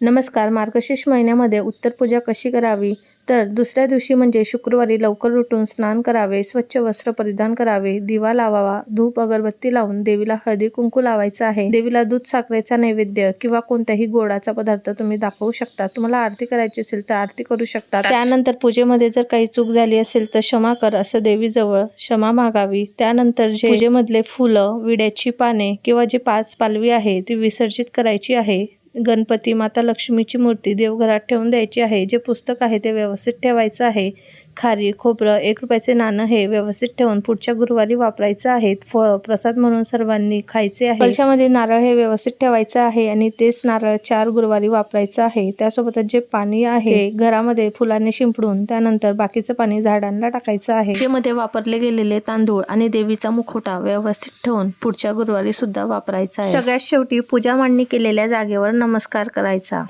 नमस्कार. मार्गशीर्ष महिन्यामध्ये उत्तर पूजा कशी करावी? तर दुसऱ्या दिवशी म्हणजे शुक्रवारी लवकर उठून स्नान करावे स्वच्छ वस्त्र परिधान करावे दिवा लावावा धूप अगरबत्ती लावून देवीला हळदी कुंकू लावायचं आहे. देवीला दूध साखरेचा नैवेद्य किंवा कोणत्याही गोडाचा पदार्थ तुम्ही दाखवू शकता. तुम्हाला आरती करायची असेल तर आरती करू शकता. त्यानंतर पूजेमध्ये जर काही चूक झाली असेल तर क्षमा कर असं देवीजवळ क्षमा मागावी. त्यानंतर जे पूजेमधले फुलं विड्याची पाने किंवा जे पाच पालवी आहे ती विसर्जित करायची आहे. गणपती माता लक्ष्मीची मूर्ती देवघरात ठेवून द्यायची आहे. जे पुस्तक आहे ते व्यवस्थित ठेवायचं आहे. खारी खोबरं एक रुपयाचे नाणं हे व्यवस्थित ठेवून पुढच्या गुरुवारी वापरायचं आहे फळ प्रसाद म्हणून सर्वांनी खायचे आहे. कलशामध्ये नारळ हे व्यवस्थित ठेवायचं आहे आणि तेच नारळ चार गुरुवारी वापरायचं आहे. त्यासोबतच जे पाणी आहे घरामध्ये फुलाने शिंपडून त्यानंतर बाकीचं पाणी झाडांना टाकायचं आहे. पूजेमध्ये वापरले गेलेले तांदूळ आणि देवीचा मुखोटा व्यवस्थित ठेवून पुढच्या गुरुवारी सुद्धा वापरायचा आहे. सगळ्यात शेवटी पूजा मांडणी केलेल्या जागेवर नमस्कार करायचा.